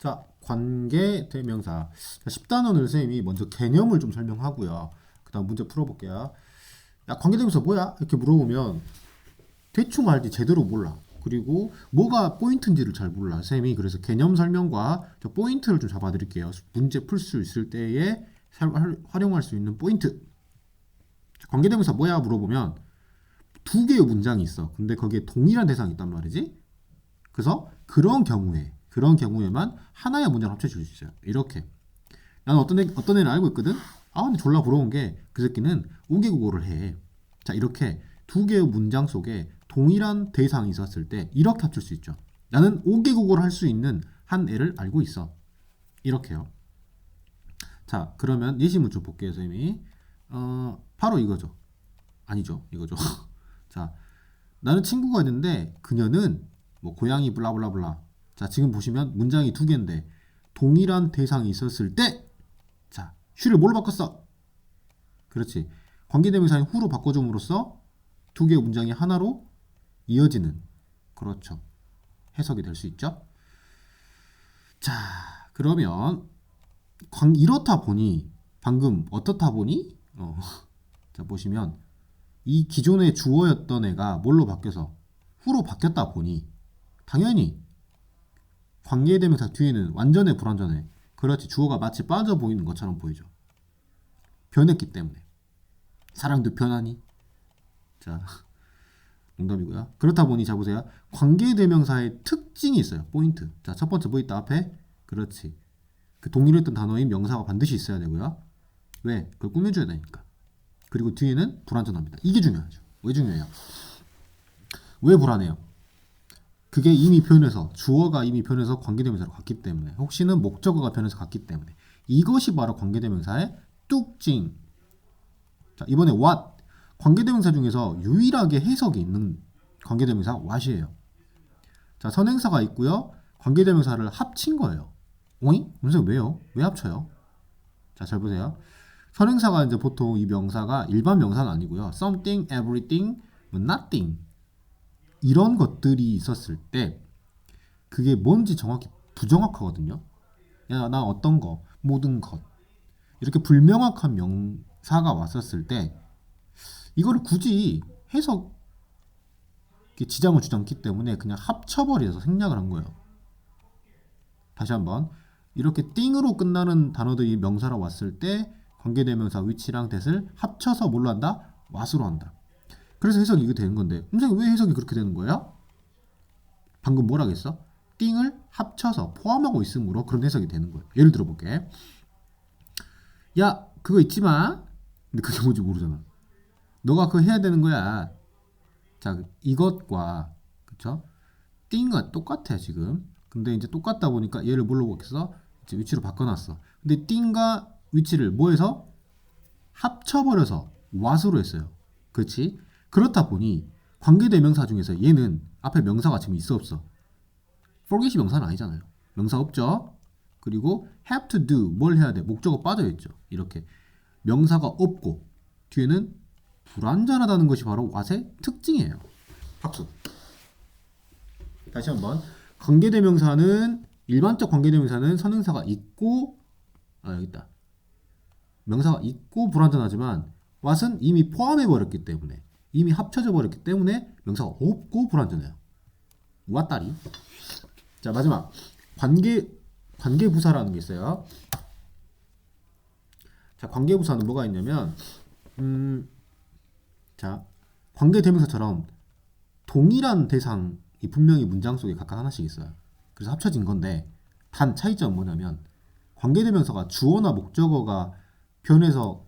자, 관계 대명사. 자, 10단원을 선생님이 먼저 개념을 좀 설명하고요. 그 다음 문제 풀어볼게요. 야, 관계 대명사 뭐야? 이렇게 물어보면 대충 알지 제대로 몰라. 그리고 뭐가 포인트인지를 잘 몰라. 선생님이 그래서 개념 설명과 저 포인트를 좀 잡아드릴게요. 문제 풀 수 있을 때에 활용할 수 있는 포인트. 자, 관계대명사 뭐야 물어보면 두 개의 문장이 있어. 근데 거기에 동일한 대상이 있단 말이지. 그래서 그런 경우에 그런 경우에만 하나의 문장을 합쳐줄 수 있어요. 이렇게. 나는 어떤 애, 어떤 애를 알고 있거든. 아 근데 졸라 부러운 게 그 새끼는 5개 국어를 해. 자 이렇게 두 개의 문장 속에 동일한 대상이 있었을 때 이렇게 합칠 수 있죠. 나는 5개 국어를 할 수 있는 한 애를 알고 있어. 이렇게요. 자 그러면 예시문 좀 볼게요, 선생님이. 어 바로 이거죠. 아니죠, 이거죠. 자 나는 친구가 있는데 그녀는 뭐 고양이 블라블라블라. 자 지금 보시면 문장이 두 개인데 동일한 대상이 있었을 때, 자 슈를 뭘로 바꿨어? 그렇지. 관계대명사인 후로 바꿔줌으로써 두 개의 문장이 하나로 이어지는 그렇죠. 해석이 될 수 있죠. 자 그러면 관, 이렇다 보니 방금 어떻다 보니 어, 자 보시면 이 기존의 주어였던 애가 뭘로 바뀌어서 후로 바뀌었다 보니 당연히 관계대명사 뒤에는 완전해 불완전해. 그렇지 주어가 마치 빠져 보이는 것처럼 보이죠. 변했기 때문에. 사랑도 변하니? 자 농담이고요. 그렇다 보니 자 보세요. 관계대명사의 특징이 있어요. 포인트. 자 첫 번째 뭐 있다 앞에? 그렇지. 그 동일했던 단어인 명사가 반드시 있어야 되고요. 왜? 그걸 꾸며줘야 되니까. 그리고 뒤에는 불완전합니다. 이게 중요하죠. 왜 중요해요? 왜 불안해요 그게 이미 변해서 주어가 이미 변해서 관계대명사로 갔기 때문에 혹시는 목적어가 변해서 갔기 때문에 이것이 바로 관계대명사의 뚝징. 자 이번에 what 관계대명사 중에서 유일하게 해석이 있는 관계대명사 what이에요. 자 선행사가 있고요. 관계대명사를 합친 거예요. 오잉? 선생님 왜요? 왜 합쳐요? 자 잘 보세요. 선행사가 이제 보통 이 명사가 일반 명사는 아니고요. something, everything, nothing 이런 것들이 있었을 때 그게 뭔지 정확히 부정확하거든요. 야, 나 어떤 거, 모든 것 이렇게 불명확한 명사가 왔었을 때 이거를 굳이 해석 지장을 주지 않기 때문에 그냥 합쳐버려서 생략을 한 거예요. 다시 한번 이렇게 띵으로 끝나는 단어들이 명사로 왔을 때 관계대명사 위치랑 대을 합쳐서 뭘로 한다? 왓으로 한다. 그래서 해석이 이게 되는 건데 선생님 왜 해석이 그렇게 되는 거야? 방금 뭐라 했어? 띵을 합쳐서 포함하고 있으므로 그런 해석이 되는 거예요. 예를 들어 볼게. 야 그거 마. 근데 그게 뭔지 모르잖아. 너가 그거 해야 되는 거야. 자 이것과 그쵸? 띵과 똑같아 지금. 근데 이제 똑같다 보니까 얘를 뭘로 바뀌었어? 이제 위치로 바꿔놨어. 근데 띵과 위치를 뭐해서 합쳐버려서 what으로 했어요. 그렇지? 그렇다 보니 관계대명사 중에서 얘는 앞에 명사가 지금 있어 없어? forget이 명사는 아니잖아요. 명사 없죠? 그리고 have to do 뭘 해야 돼? 목적어 빠져 있죠. 이렇게 명사가 없고 뒤에는 불완전하다는 것이 바로 what의 특징이에요. 박수. 다시 한번 관계대명사는 일반적 관계대명사는 선행사가 있고 아 여기 있다. 명사가 있고 불완전하지만 what은 이미 포함해 버렸기 때문에 이미 합쳐져 버렸기 때문에 명사가 없고 불완전해요. 왔다리. 자 마지막 관계 관계부사라는 게 있어요. 자 관계부사는 뭐가 있냐면 음, 자 관계대명사처럼 동일한 대상이 분명히 문장 속에 각각 하나씩 있어요. 그래서 합쳐진 건데 단 차이점은 뭐냐면 관계대명사가 주어나 목적어가 변해서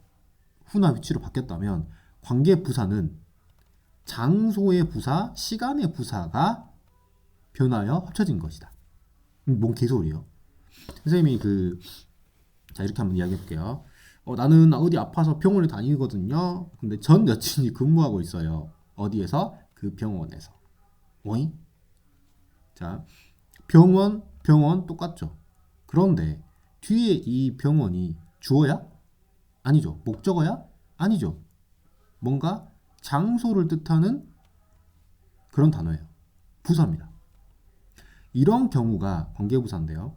후나 위치로 바뀌었다면 관계부사는 장소의 부사, 시간의 부사가 변하여 합쳐진 것이다. 음, 뭔 개소리요? 선생님이 그, 자, 이렇게 한번 이야기해 볼게요. 어, 나는 어디 아파서 병원에 다니거든요. 근데 전 여친이 근무하고 있어요. 어디에서? 그 병원에서. 오잉? 자, 병원, 병원 똑같죠. 그런데 뒤에 이 병원이 주어야? 아니죠. 목적어야? 아니죠. 뭔가 장소를 뜻하는 그런 단어예요. 부사입니다. 이런 경우가 관계부사인데요.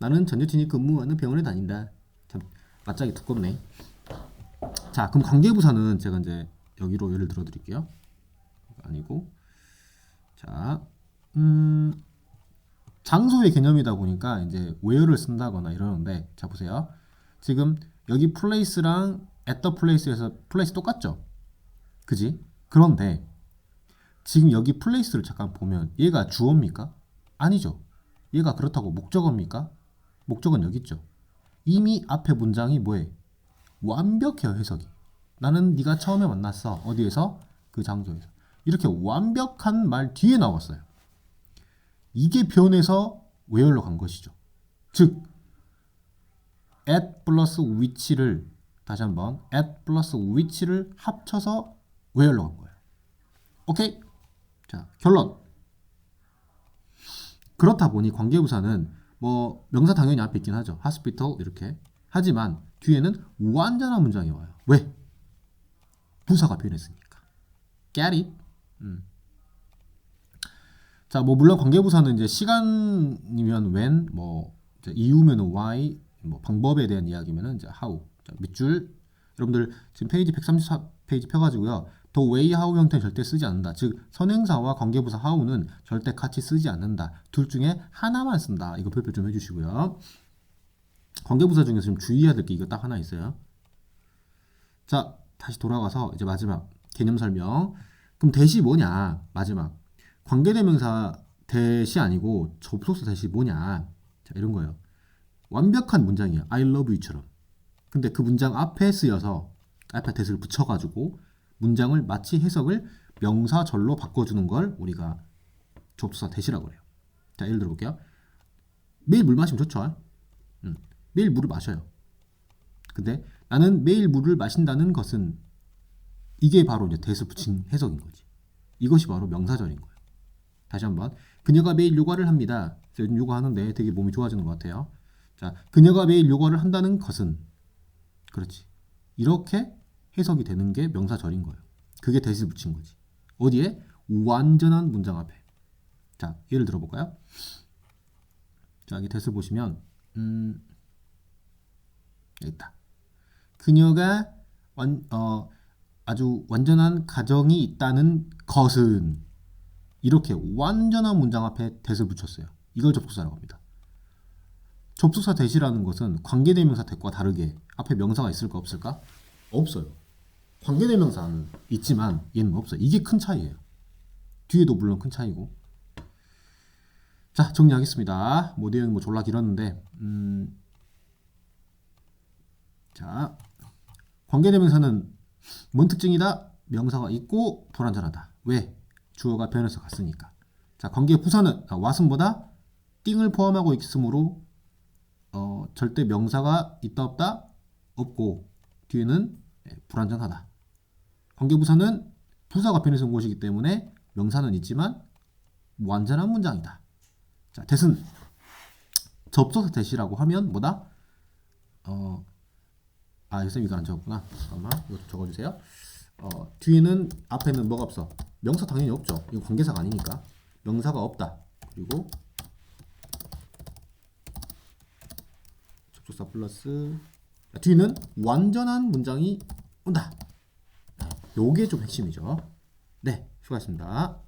나는 전 여친이 근무하는 병원에 다닌다. 참 맞짱이 두껍네. 자, 그럼 관계부사는 제가 이제 여기로 예를 들어 드릴게요. 아니고 자, 음, 장소의 개념이다 보니까 이제 where를 쓴다거나 이러는데 자 보세요. 지금 여기 place랑 at the place에서 place 똑같죠? 그지? 그런데 지금 여기 place를 잠깐 보면 얘가 주어입니까? 아니죠. 얘가 그렇다고 목적어입니까? 목적은 여기 있죠. 이미 앞에 문장이 뭐해? 완벽해요 해석이. 나는 네가 처음에 만났어. 어디에서? 그 장소에서. 이렇게 완벽한 말 뒤에 나왔어요. 이게 변해서 where로 간 것이죠. 즉 at 플러스 which를 다시 한번 at 플러스 which를 합쳐서 where로 간 거예요. 오케이? 자, 결론. 그렇다 보니 관계부사는 뭐 명사 당연히 앞에 있긴 하죠. hospital 이렇게. 하지만 뒤에는 완전한 문장이 와요. 왜? 부사가 변했으니까. get it? 음. 자, 뭐 물론 관계부사는 이제 시간이면 when, 뭐 이제 이유면은 why, 뭐 방법에 대한 이야기면은 이제 how. 자, 밑줄 여러분들 지금 페이지 134 페이지 펴가지고요. The way how 형태는 절대 쓰지 않는다. 즉 선행사와 관계부사 how는 절대 같이 쓰지 않는다. 둘 중에 하나만 쓴다. 이거 별표 좀 해주시고요. 관계부사 중에서 좀 주의해야 될 게 이거 딱 하나 있어요. 자, 다시 돌아가서 이제 마지막 개념 설명. 그럼 대시 뭐냐? 마지막. 관계대명사 대시 아니고 접속사 대시 뭐냐? 자, 이런 거예요. 완벽한 문장이에요. I love you처럼. 근데 그 문장 앞에 쓰여서 앞에 대시를 붙여가지고 문장을 마치 해석을 명사절로 바꿔주는 걸 우리가 접속사 대시라고 해요. 자, 예를 들어볼게요. 매일 물 마시면 좋죠. 음, 매일 물을 마셔요. 근데 나는 매일 물을 마신다는 것은 이게 바로 이제 대수 붙인 해석인 거지. 이것이 바로 명사절인 거예요. 다시 한번 그녀가 매일 요가를 합니다. 요즘 요가 하는데 되게 몸이 좋아지는 것 같아요. 자, 그녀가 매일 요가를 한다는 것은 그렇지. 이렇게 해석이 되는 게 명사절인 거예요. 그게 대수 붙인 거지. 어디에? 완전한 문장 앞에. 자, 예를 들어볼까요? 자, 여기 대수 보시면 음, 여기 있다. 그녀가 완, 어, 아주 완전한 가정이 있다는 것은 이렇게 완전한 문장 앞에 대을 붙였어요. 이걸 접속사라고 합니다. 접속사 대시라는 것은 관계대명사 대과 다르게 앞에 명사가 있을까 없을까? 없어요. 관계대명사는 있지만 얘는 없어요. 이게 큰 차이예요. 뒤에도 물론 큰 차이고. 자 정리하겠습니다. 뭐 내용 뭐 졸라 길었는데 음, 자 관계대명사는 뭔 특징이다? 명사가 있고 불완전하다. 왜? 주어가 변해서 갔으니까. 자, 관계 부사는 아, what은보다 띵을 포함하고 있으므로 어, 절대 명사가 있다 없다 없고 뒤에는 예, 불완전하다. 관계 부사는 부사가 변해서 온 것이기 때문에 명사는 있지만 완전한 문장이다. 자, 대신 접속사 대시라고 하면 뭐다? 어, 아, 선생님 이거 안 적었구나. 잠깐만, 이거 좀 적어주세요. 어, 뒤에는 앞에는 뭐가 없어? 명사 당연히 없죠. 이거 관계사가 아니니까. 명사가 없다. 그리고 접속사 플러스 자, 뒤는 완전한 문장이 온다. 네, 요게 좀 핵심이죠. 네, 수고하셨습니다.